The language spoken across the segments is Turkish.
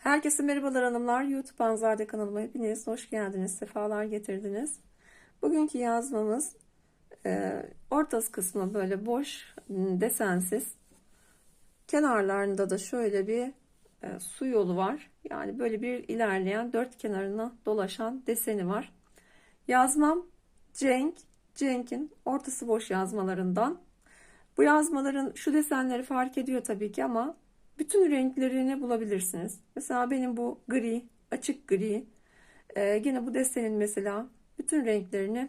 Herkese merhabalar hanımlar. YouTube Anzade kanalıma hepiniz hoş geldiniz. Sefalar getirdiniz. Bugünkü yazmamız e, ortası kısmı böyle boş, m, desensiz. Kenarlarında da şöyle bir e, su yolu var. Yani böyle bir ilerleyen dört kenarına dolaşan deseni var. Yazmam Cenk, Cenk'in ortası boş yazmalarından. Bu yazmaların şu desenleri fark ediyor tabii ki ama bütün renklerini bulabilirsiniz. Mesela benim bu gri, açık gri. Ee, gene bu desenin mesela bütün renklerini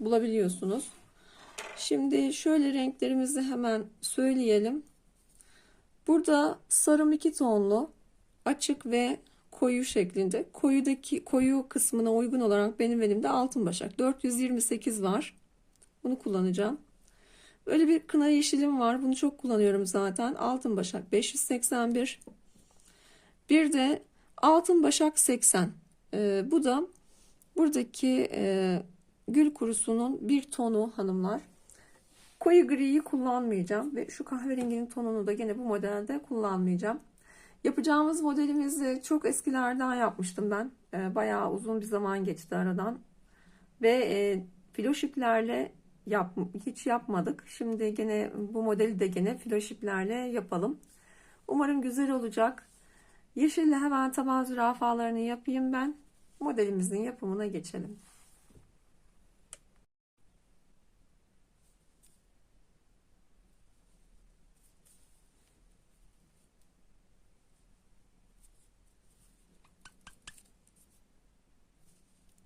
bulabiliyorsunuz. Şimdi şöyle renklerimizi hemen söyleyelim. Burada sarım iki tonlu, açık ve koyu şeklinde. Koyudaki koyu kısmına uygun olarak benim elimde altın başak 428 var. Bunu kullanacağım. Böyle bir kına yeşilim var. Bunu çok kullanıyorum zaten. Altın başak 581. Bir de altın başak 80. Ee, bu da buradaki e, gül kurusunun bir tonu hanımlar. Koyu griyi kullanmayacağım ve şu kahverenginin tonunu da gene bu modelde kullanmayacağım. Yapacağımız modelimizi çok eskilerden yapmıştım ben. Ee, bayağı uzun bir zaman geçti aradan. Ve e, filoş iplerle yap, hiç yapmadık. Şimdi gene bu modeli de gene filoş iplerle yapalım. Umarım güzel olacak. Yeşille hemen taban zürafalarını yapayım ben. Modelimizin yapımına geçelim.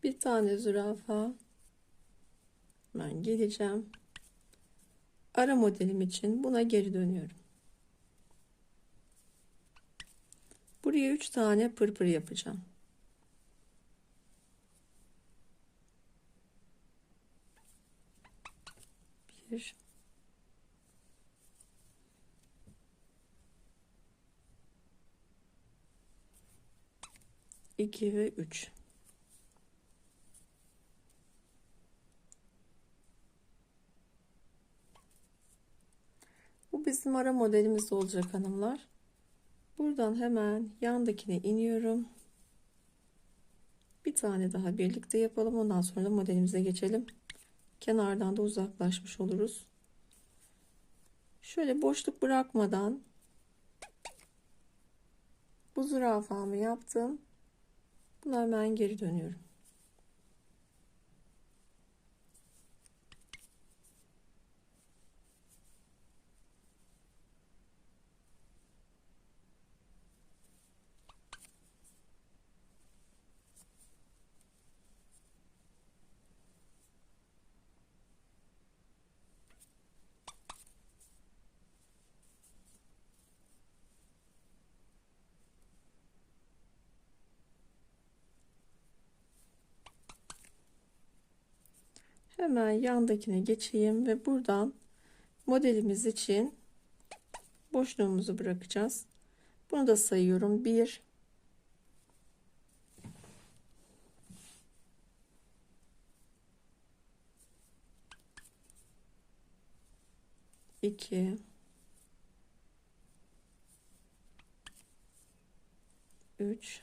Bir tane zürafa. Ben geleceğim. Ara modelim için buna geri dönüyorum. Buraya 3 tane pırpır yapacağım. Bir. İki ve üç. Bizim ara modelimiz olacak hanımlar. Buradan hemen yandakine iniyorum. Bir tane daha birlikte yapalım. Ondan sonra da modelimize geçelim. Kenardan da uzaklaşmış oluruz. Şöyle boşluk bırakmadan bu zürafamı yaptım. Buna hemen geri dönüyorum. Hemen yandakine geçeyim ve buradan modelimiz için boşluğumuzu bırakacağız. Bunu da sayıyorum. 1 2 3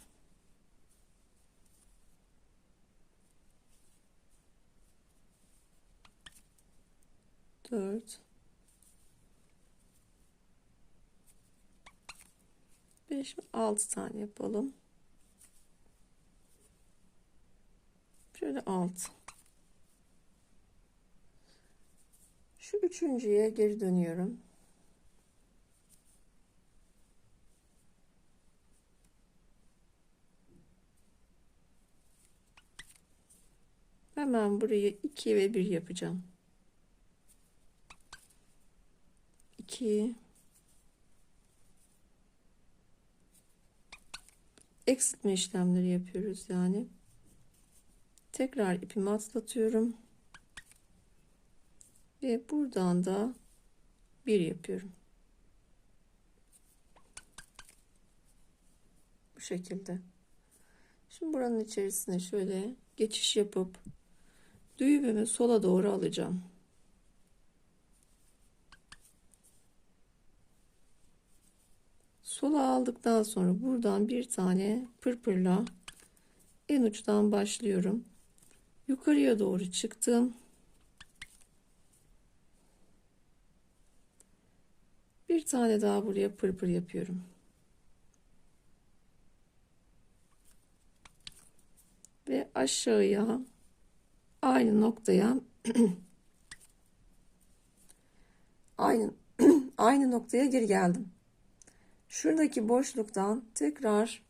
4 5 6 tane yapalım. Şöyle 6. Şu üçüncüye geri dönüyorum. Hemen buraya 2 ve 1 yapacağım. 2 eksiltme işlemleri yapıyoruz yani. Tekrar ipimi atlatıyorum. Ve buradan da bir yapıyorum. Bu şekilde. Şimdi buranın içerisine şöyle geçiş yapıp düğümümü sola doğru alacağım. Sola aldıktan sonra buradan bir tane pırpırla en uçtan başlıyorum. Yukarıya doğru çıktım. Bir tane daha buraya pırpır yapıyorum. Ve aşağıya aynı noktaya aynı aynı noktaya geri geldim. Şuradaki boşluktan tekrar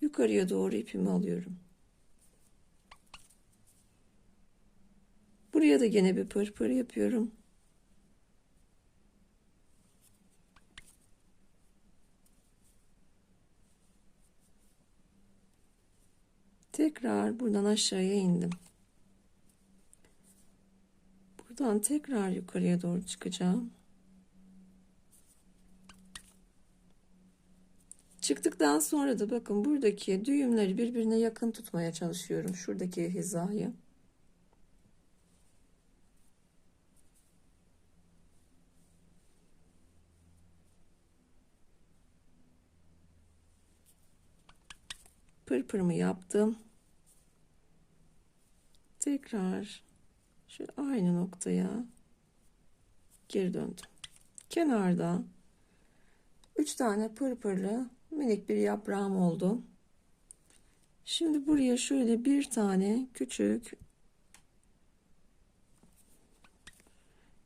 yukarıya doğru ipimi alıyorum. Buraya da gene bir pırpır yapıyorum. Tekrar buradan aşağıya indim. Buradan tekrar yukarıya doğru çıkacağım. Çıktıktan sonra da bakın buradaki düğümleri birbirine yakın tutmaya çalışıyorum. Şuradaki hizayı. Pırpırımı yaptım. Tekrar şu aynı noktaya geri döndüm. Kenarda 3 tane pırpırlı minik bir yaprağım oldu. Şimdi buraya şöyle bir tane küçük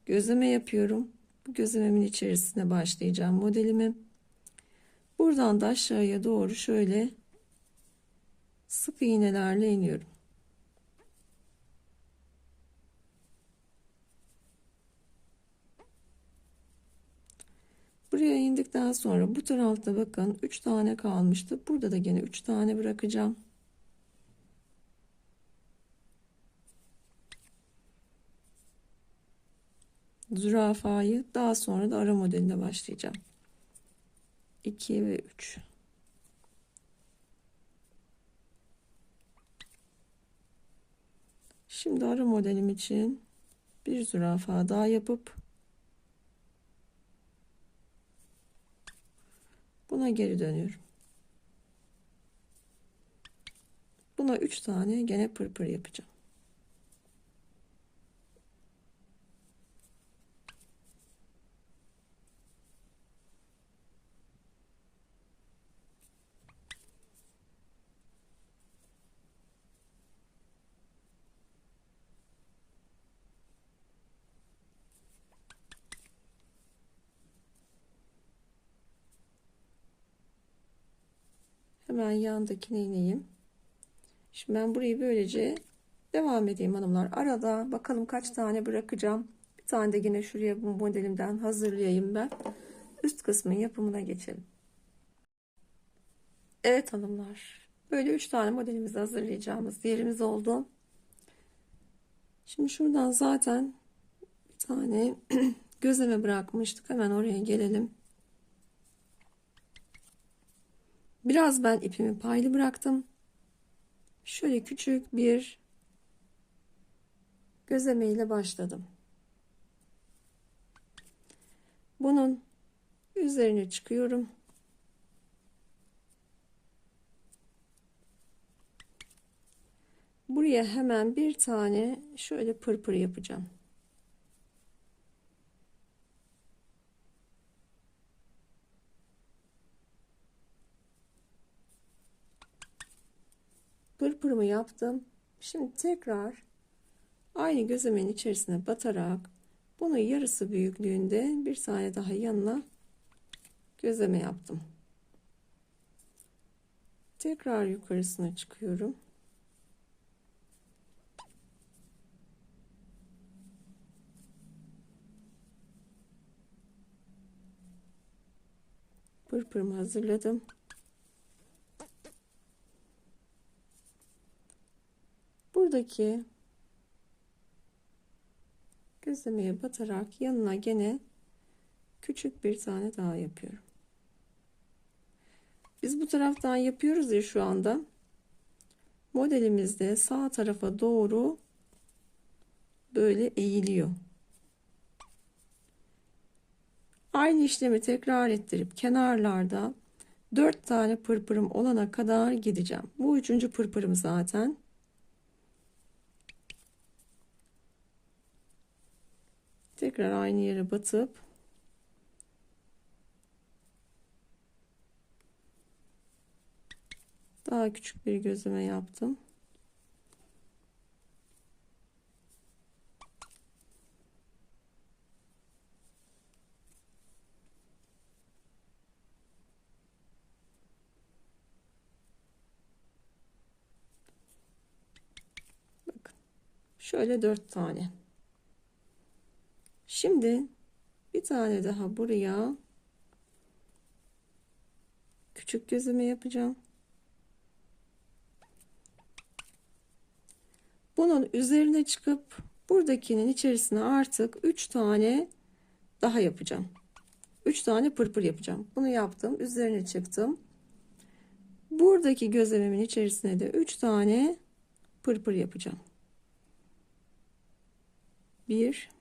gözleme yapıyorum. Bu gözlememin içerisine başlayacağım modelimi. Buradan da aşağıya doğru şöyle sık iğnelerle iniyorum. Buraya indikten sonra bu tarafta bakın 3 tane kalmıştı. Burada da gene 3 tane bırakacağım. Zürafayı daha sonra da ara modeline başlayacağım. 2 ve 3. Şimdi ara modelim için bir zürafa daha yapıp Buna geri dönüyorum. Buna 3 tane gene pırpır yapacağım. Hemen yandakine ineyim. Şimdi ben burayı böylece devam edeyim hanımlar. Arada bakalım kaç tane bırakacağım. Bir tane de yine şuraya bu modelimden hazırlayayım ben. Üst kısmın yapımına geçelim. Evet hanımlar. Böyle 3 tane modelimizi hazırlayacağımız yerimiz oldu. Şimdi şuradan zaten bir tane gözleme bırakmıştık. Hemen oraya gelelim. Biraz ben ipimi paylı bıraktım. Şöyle küçük bir gözleme ile başladım. Bunun üzerine çıkıyorum. Buraya hemen bir tane şöyle pırpır yapacağım. Pırpırımı yaptım. Şimdi tekrar aynı gözlemenin içerisine batarak bunu yarısı büyüklüğünde bir tane daha yanına gözleme yaptım. Tekrar yukarısına çıkıyorum. Pırpırımı hazırladım. Buradaki gözlemeye batarak yanına gene küçük bir tane daha yapıyorum. Biz bu taraftan yapıyoruz ya şu anda. Modelimizde sağ tarafa doğru böyle eğiliyor. Aynı işlemi tekrar ettirip kenarlarda 4 tane pırpırım olana kadar gideceğim. Bu üçüncü pırpırım zaten. Tekrar aynı yere batıp daha küçük bir gözleme yaptım. Bakın. Şöyle dört tane. Şimdi bir tane daha buraya küçük gözleme yapacağım. Bunun üzerine çıkıp buradakinin içerisine artık 3 tane daha yapacağım. 3 tane pırpır yapacağım. Bunu yaptım. Üzerine çıktım. Buradaki gözlememin içerisine de 3 tane pırpır yapacağım. 1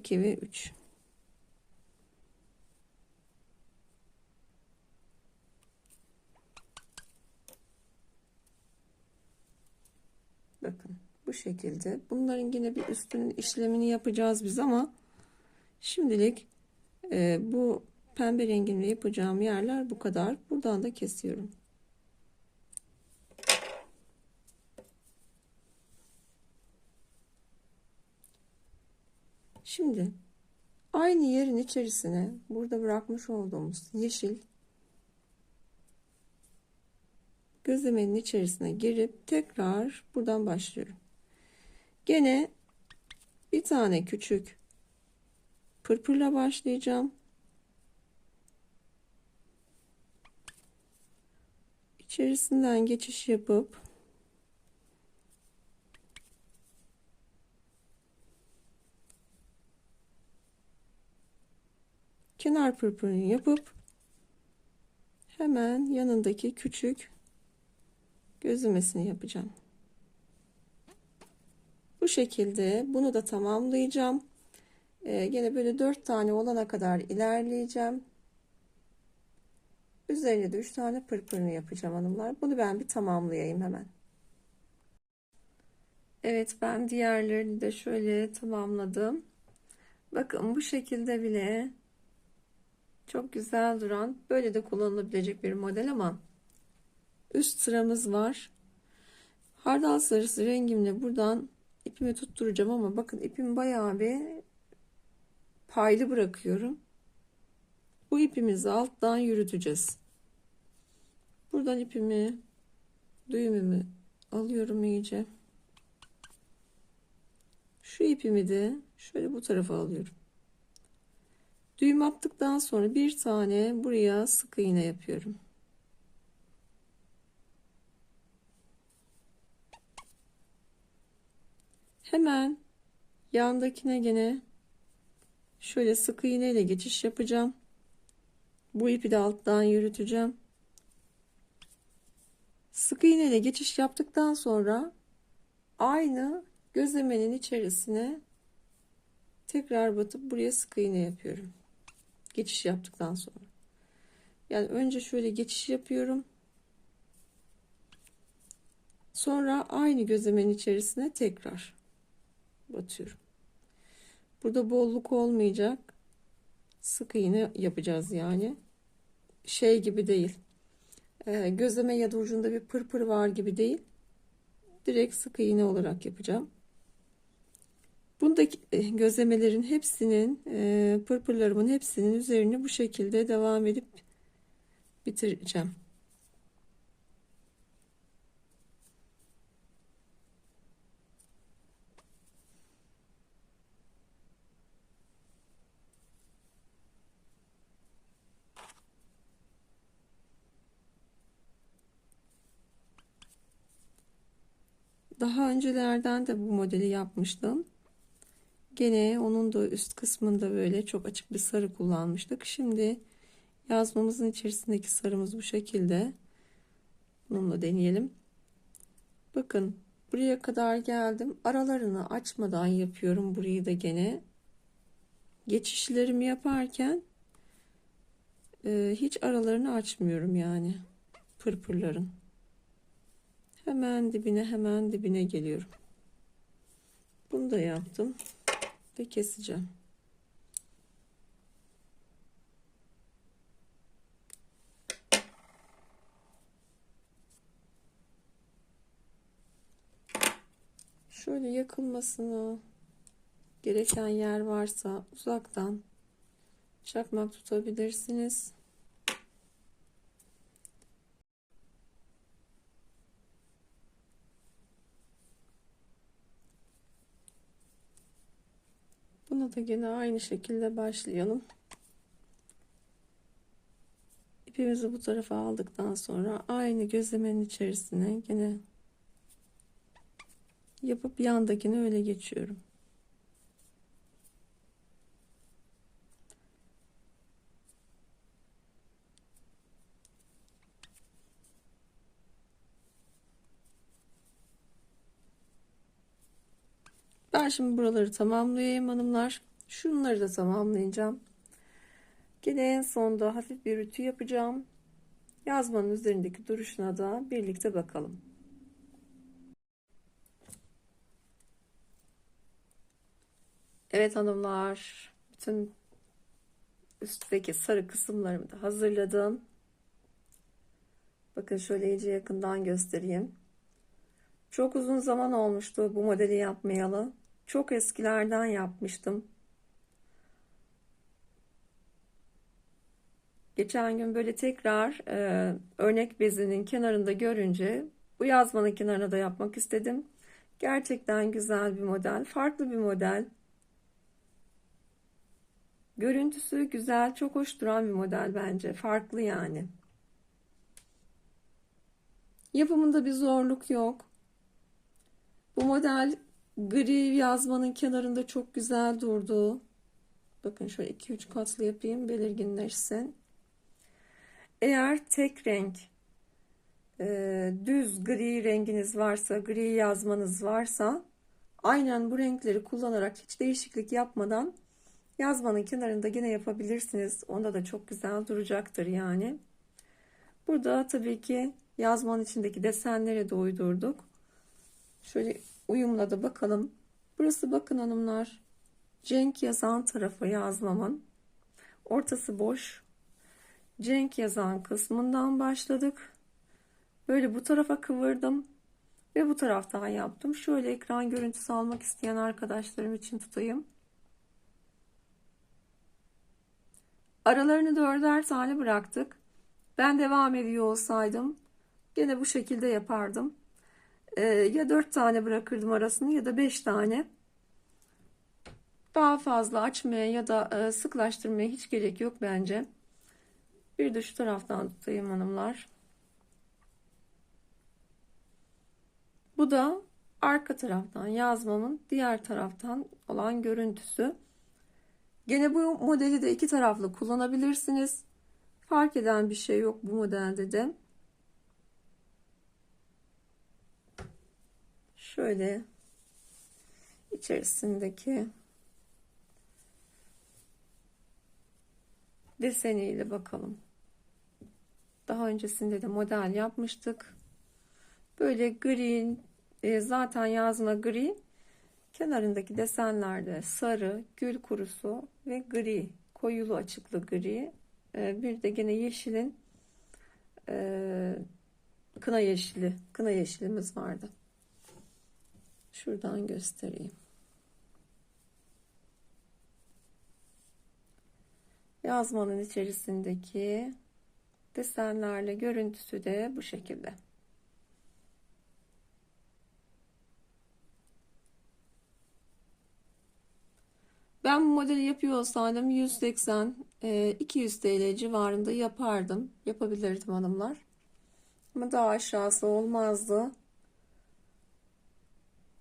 2 ve 3. Bakın bu şekilde. Bunların yine bir üstünün işlemini yapacağız biz ama şimdilik e, bu pembe rengimle yapacağım yerler bu kadar. Buradan da kesiyorum. Şimdi aynı yerin içerisine burada bırakmış olduğumuz yeşil gözlemenin içerisine girip tekrar buradan başlıyorum. Gene bir tane küçük pırpırla başlayacağım. İçerisinden geçiş yapıp kenar pırpırını yapıp hemen yanındaki küçük gözlemesini yapacağım. Bu şekilde bunu da tamamlayacağım. Ee, gene böyle dört tane olana kadar ilerleyeceğim. Üzerine de üç tane pırpırını yapacağım hanımlar. Bunu ben bir tamamlayayım hemen. Evet ben diğerlerini de şöyle tamamladım. Bakın bu şekilde bile çok güzel duran, böyle de kullanılabilecek bir model ama üst sıramız var. Hardal sarısı rengimle buradan ipimi tutturacağım ama bakın ipim bayağı bir paylı bırakıyorum. Bu ipimizi alttan yürüteceğiz. Buradan ipimi düğümümü alıyorum iyice. Şu ipimi de şöyle bu tarafa alıyorum. Düğüm attıktan sonra bir tane buraya sık iğne yapıyorum. Hemen yandakine gene şöyle sık iğne ile geçiş yapacağım. Bu ipi de alttan yürüteceğim. Sık iğne ile geçiş yaptıktan sonra aynı gözlemenin içerisine tekrar batıp buraya sık iğne yapıyorum geçiş yaptıktan sonra. Yani önce şöyle geçiş yapıyorum. Sonra aynı gözlemenin içerisine tekrar batıyorum. Burada bolluk olmayacak. Sık iğne yapacağız yani. Şey gibi değil. Ee, gözleme ya da ucunda bir pırpır var gibi değil. Direkt sık iğne olarak yapacağım. Bundaki e, gözlemelerin hepsinin e, pırpırlarımın hepsinin üzerini bu şekilde devam edip bitireceğim. Daha öncelerden de bu modeli yapmıştım. Gene onun da üst kısmında böyle çok açık bir sarı kullanmıştık. Şimdi Yazmamızın içerisindeki sarımız bu şekilde. Bununla deneyelim. Bakın buraya kadar geldim. Aralarını açmadan yapıyorum burayı da gene. Geçişlerimi yaparken e, hiç aralarını açmıyorum yani pırpırların. Hemen dibine hemen dibine geliyorum. Bunu da yaptım ve keseceğim. Şöyle yakılmasını gereken yer varsa uzaktan çakmak tutabilirsiniz. Buna da yine aynı şekilde başlayalım. İpimizi bu tarafa aldıktan sonra aynı gözlemenin içerisine yine yapıp yandakine öyle geçiyorum. Ben şimdi buraları tamamlayayım hanımlar. Şunları da tamamlayacağım. Gene en sonda hafif bir ütü yapacağım. Yazmanın üzerindeki duruşuna da birlikte bakalım. Evet hanımlar, bütün üstteki sarı kısımlarımı da hazırladım. Bakın şöyle iyice yakından göstereyim. Çok uzun zaman olmuştu bu modeli yapmayalı. Çok eskilerden yapmıştım. Geçen gün böyle tekrar e, örnek bezinin kenarında görünce bu yazmanın kenarına da yapmak istedim. Gerçekten güzel bir model, farklı bir model. Görüntüsü güzel, çok hoş duran bir model bence. Farklı yani. Yapımında bir zorluk yok. Bu model gri yazmanın kenarında çok güzel durdu. Bakın şöyle 2-3 katlı yapayım belirginleşsin. Eğer tek renk e, düz gri renginiz varsa, gri yazmanız varsa aynen bu renkleri kullanarak hiç değişiklik yapmadan yazmanın kenarında yine yapabilirsiniz. Onda da çok güzel duracaktır yani. Burada tabii ki yazmanın içindeki desenleri de uydurduk. Şöyle uyumla da bakalım. Burası bakın hanımlar. Cenk yazan tarafı yazmamın. Ortası boş. Cenk yazan kısmından başladık. Böyle bu tarafa kıvırdım. Ve bu taraftan yaptım. Şöyle ekran görüntüsü almak isteyen arkadaşlarım için tutayım. Aralarını dörder tane bıraktık. Ben devam ediyor olsaydım gene bu şekilde yapardım. Ee, ya dört tane bırakırdım arasını ya da beş tane. Daha fazla açmaya ya da e, sıklaştırmaya hiç gerek yok bence. Bir de şu taraftan tutayım hanımlar. Bu da arka taraftan yazmamın diğer taraftan olan görüntüsü. Gene bu modeli de iki taraflı kullanabilirsiniz. Fark eden bir şey yok bu modelde de. Şöyle içerisindeki deseniyle bakalım. Daha öncesinde de model yapmıştık. Böyle gri e, zaten yazma gri kenarındaki desenlerde sarı, gül kurusu ve gri koyulu açıklı gri e, bir de gene yeşilin e, kına yeşili kına yeşilimiz vardı. Şuradan göstereyim. Yazmanın içerisindeki desenlerle görüntüsü de bu şekilde. Ben bu modeli yapıyor olsaydım 180 200 TL civarında yapardım. Yapabilirdim hanımlar. Ama daha aşağısı olmazdı.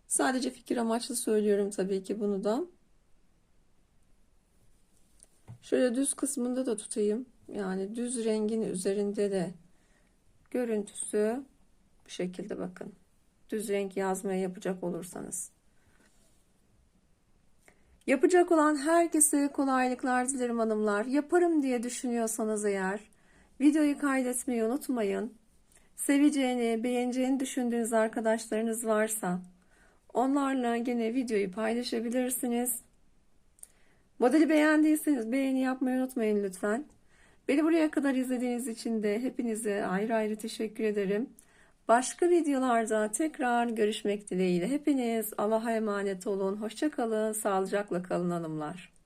Sadece fikir amaçlı söylüyorum tabii ki bunu da. Şöyle düz kısmında da tutayım. Yani düz rengin üzerinde de görüntüsü bu şekilde bakın. Düz renk yazmaya yapacak olursanız. Yapacak olan herkese kolaylıklar dilerim hanımlar. Yaparım diye düşünüyorsanız eğer videoyu kaydetmeyi unutmayın. Seveceğini, beğeneceğini düşündüğünüz arkadaşlarınız varsa onlarla gene videoyu paylaşabilirsiniz. Modeli beğendiyseniz beğeni yapmayı unutmayın lütfen. Beni buraya kadar izlediğiniz için de hepinize ayrı ayrı teşekkür ederim. Başka videolarda tekrar görüşmek dileğiyle. Hepiniz Allah'a emanet olun. Hoşça kalın. Sağlıcakla kalın hanımlar.